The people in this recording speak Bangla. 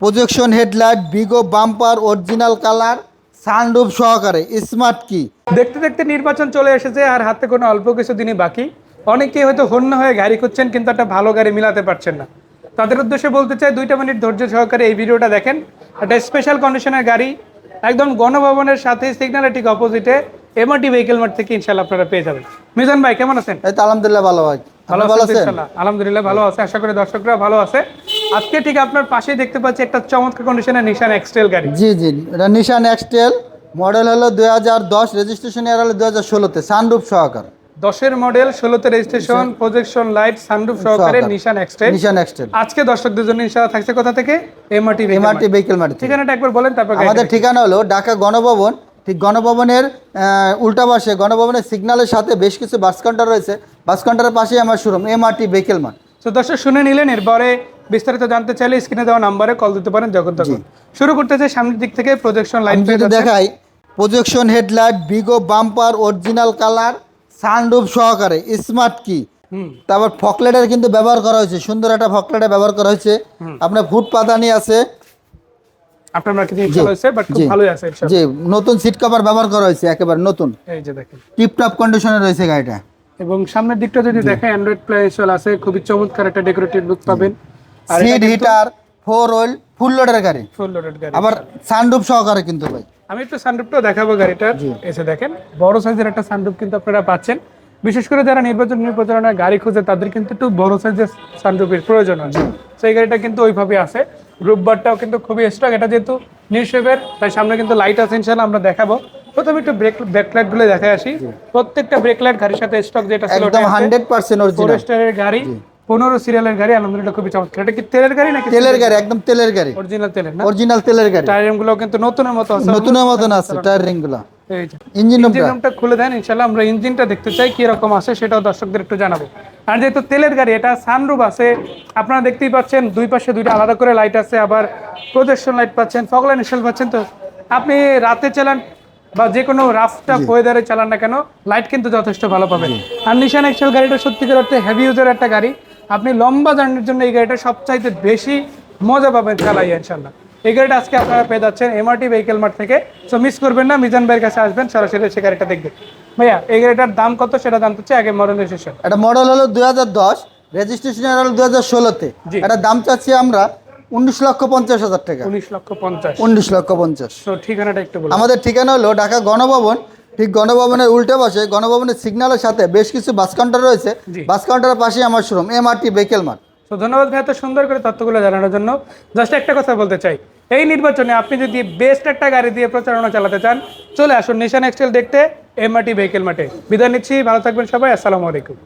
প্রজেকশন হেডলাইট বিগো বাম্পার অরিজিনাল কালার সানরুফ সহকারে স্মার্ট কি দেখতে দেখতে নির্বাচন চলে এসেছে আর হাতে কোনো অল্প কিছু দিনই বাকি। অনেকেই হয়তো হন্য হয়ে গাড়ি খুঁজছেন কিন্তু একটা ভালো গাড়ি মিলাতে পারছেন না। তাদের উদ্দেশ্যে বলতে চাই দুইটা মিনিট ধৈর্য সহকারে এই ভিডিওটা দেখেন। একটা স্পেশাল কন্ডিশনের গাড়ি একদম গণভবনের সাথে সিগন্যালের ঠিক অপোজিটে এমআরটি ভেহিকেল মার্ট থেকে ইনশাল্লাহ আপনারা পেয়ে যাবেন। মিজান ভাই কেমন আছেন? এই তো আলহামদুলিল্লাহ ভালো ভাই। ভালো আছেন? আলহামদুলিল্লাহ ভালো আছে। আশা করি দর্শকরা ভালো আছে। আজকে ঠিক আপনার পাশেই দেখতে পাচ্ছি একটা চমৎকার কন্ডিশনের নিশান এক্সটেল গাড়ি। জি জি এটা নিশান এক্সটেল মডেল হলো দুই হাজার দশ রেজিস্ট্রেশন ইয়ার হলো দুই হাজার ষোলোতে সানরুফ সহকার। দশের মডেল ষোলোতে রেজিস্ট্রেশন প্রজেকশন লাইট সানরুফ সহকারে নিশান এক্সটেল নিশান এক্সটেল আজকে দর্শকদের জন্য ইনশাআল্লাহ থাকছে কোথা থেকে? MRT MRT vehicle mart. ঠিকানাটা একবার বলেন তারপর আমাদের ঠিকানা হলো ঢাকা গণভবন। ঠিক গণভবনের উল্টা পাশে গণভবনের সিগন্যালের সাথে বেশ কিছু বাস কাউন্টার রয়েছে। বাস কাউন্টারের পাশেই আমার শোরুম এমআরটি ভেহিকেল মার্ট তো দর্শক শুনে নিলেন এরপরে বিস্তারিত জানতে চাইলে স্ক্রিনে দেওয়া নাম্বারে কল দিতে পারেন যখন তখন। শুরু চাই সামনের দিক থেকে প্রজেকশন লাইট দেখাই প্রজেকশন হেডলাইট বিগো বাম্পার অরিজিনাল কালার সানরুফ সহকারে স্মার্ট কি তারপর ফকলেটের কিন্তু ব্যবহার করা হয়েছে সুন্দর একটা ফকলেটের ব্যবহার করা হয়েছে। আপনার ফুট পাদানি আছে। আপনার মার্কেটিং ইনশাআল্লাহ হয়েছে বাট খুব জি। ভালোই আছে ইনশাআল্লাহ যে নতুন সিট কভার ব্যবহার করা হয়েছে একেবারে নতুন। এই যে দেখেন। টিপটপ কন্ডিশনে রয়েছে গাড়িটা। এবং সামনের দিকটা যদি দেখেন অ্যান্ড্রয়েড প্লে ইনস্টল আছে খুবই চমৎকার একটা ডেকোরেটিভ লুক পাবেন। Seat heater four wheel full লোডের গাড়ি। ফুল লোডের গাড়ি আবার সানরুফ সহকারে কিন্তু ভাই। আমি একটু সানরুফটাও দেখাবো গাড়িটার। এসে দেখেন বড় সাইজের একটা সানরুফ কিন্তু আপনারা পাচ্ছেন। বিশেষ করে যারা নির্বাচন নির্বাচনের গাড়ি খুঁজে তাদের কিন্তু একটু বড় সাইজের সানরুফের প্রয়োজন হয়। সেই গাড়িটা কিন্তু ওইভাবে আছে। রূপবারটাও কিন্তু খুবই স্ট্রং এটা যেহেতু নিউশেপের তাই সামনে কিন্তু লাইট আছে ইনশাল্লাহ আমরা দেখাবো। প্রথমে একটু ব্রেক ব্রেক লাইটগুলো দেখে আসি। প্রত্যেকটা ব্রেক লাইট গাড়ির সাথে স্টক যেটা ছিল একদম হান্ড্রেড পার্সেন্ট অরিজিনাল ফরেস্টারের গাড়ি। পনেরো সিরিয়ালের গাড়ি আলহামদুলিল্লাহ খুবই চমৎকার। এটা কি তেলের গাড়ি নাকি তেলের গাড়ি একদম তেলের গাড়ি। অরিজিনাল তেলের না? অরিজিনাল তেলের গাড়ি। টায়ারগুলো কিন্তু নতুনের মতো আছে। নতুনের মতন আছে টায়ার রিংগুলা। যে ইঞ্জিন রুমটা খুলে দেন ইনশাল্লাহ আমরা ইঞ্জিনটা দেখতে চাই কি রকম আছে সেটাও দর্শকদের একটু জানাব। আর যেহেতু তেলের গাড়ি এটা সানরুফ আছে। আপনারা দেখতেই পাচ্ছেন দুই পাশে দুইটা আলাদা করে লাইট আছে আবার প্রজেকশন লাইট পাচ্ছেন ফগলাইন ইনস্টল পাচ্ছেন। তো আপনি রাতে চালান বা যে কোনো রাফ টাফ ওয়েদারে চালান না কেন লাইট কিন্তু যথেষ্ট ভালো পাবেন। আর নিশান এক্সেল গাড়িটা সত্যিকার অর্থে হেভি ইউজের একটা গাড়ি। আপনি লম্বা জার্নির জন্য এই গাড়িটা সবচাইতে বেশি মজা পাবেন চালাইয়া ইনশাল্লাহ এই গাড়িটা আজকে আপনারা পেয়ে যাচ্ছেন এমআরটি ভেহিকেল মার্ট থেকে। সো মিস করবেন না মিজান ভাইয়ের কাছে আসবেন সরাসরি সে গাড়িটা দেখবেন। ভাইয়া এই গাড়িটার দাম কত সেটা জানতে চাই আগে মডেল রেজিস্ট্রেশন এটা মডেল হলো দুই হাজার দশ রেজিস্ট্রেশন হলো দুই হাজার ষোলোতে। এটা দাম চাচ্ছি আমরা উনিশ লক্ষ পঞ্চাশ হাজার টাকা। উনিশ লক্ষ পঞ্চাশ। উনিশ লক্ষ পঞ্চাশ। তো ঠিকানাটা একটু বলুন। আমাদের ঠিকানা হলো ঢাকা গণভবন ঠিক গণভবনের উল্টে পাশে গণভবনের সিগন্যালের সাথে বেশ কিছু বাস কাউন্টার রয়েছে। বাস কাউন্টারের পাশেই আমার শোরুম এমআরটি ভেহিকেল মাঠ তো ধন্যবাদ ভাই এত সুন্দর করে তথ্যগুলো জানানোর জন্য। জাস্ট একটা কথা বলতে চাই। এই নির্বাচনে আপনি যদি বেস্ট একটা গাড়ি দিয়ে প্রচারণা চালাতে চান চলে আসুন নিশান এক্সটেল দেখতে এমআরটি ভেহিকেল মাঠে বিদায় নিচ্ছি ভালো থাকবেন সবাই আসসালামু আলাইকুম।